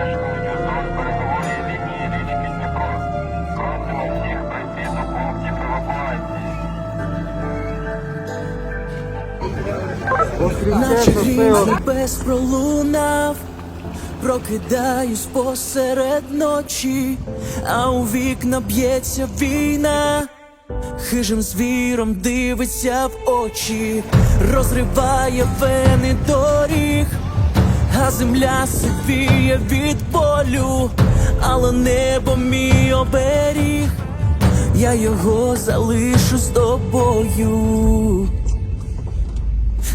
стежкою вздовж берегової лінії річки Дніпро. Наче грім без пролунав, прокидаюсь посеред ночі, а у вікна б'ється війна. Хижим звіром дивиться в очі, розриває вени доріг а земля сивіє від болю, але небо мій оберіг, я його залишу з тобою.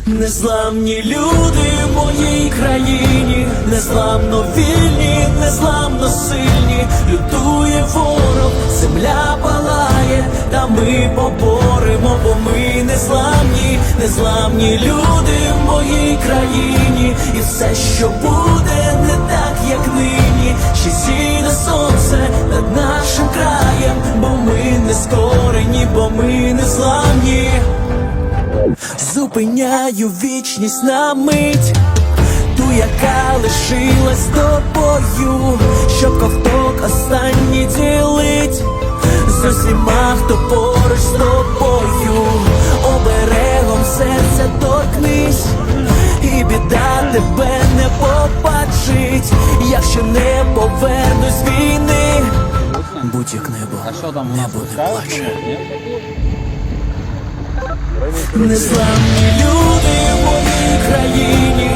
Незламні люди в моїй країні, незламно вільні, незламно сильні, лютує ворог, земля палає, та ми поборемо, бо ми незламні, незламні люди моїй країні, і все, що буде, не так, як нині, ще зійде сонце над нашим краєм, бо ми не скорені, бо ми незламні. Зупиняю вічність на мить, ту, яка лишилась тобою, щоб ковток якщо не повернусь війни, будь як небо, А що там небо не плаче. Ні? Незламні люди в моїй країні,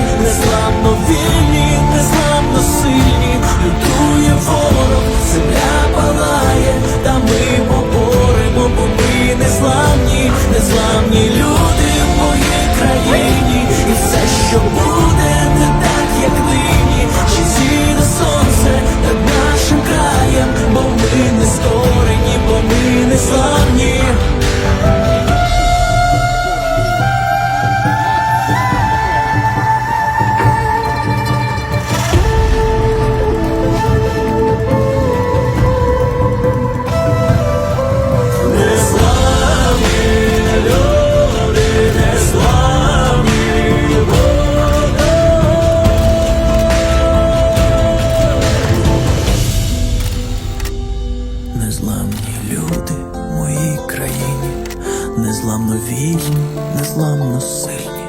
незламно вільні, незламно сильні,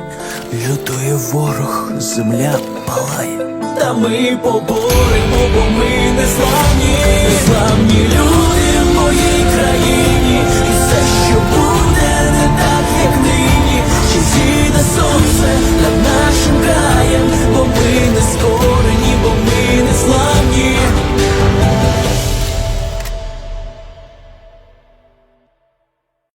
лютує ворог, земля палає. Та ми поборемо, бо ми незламні, незламні люди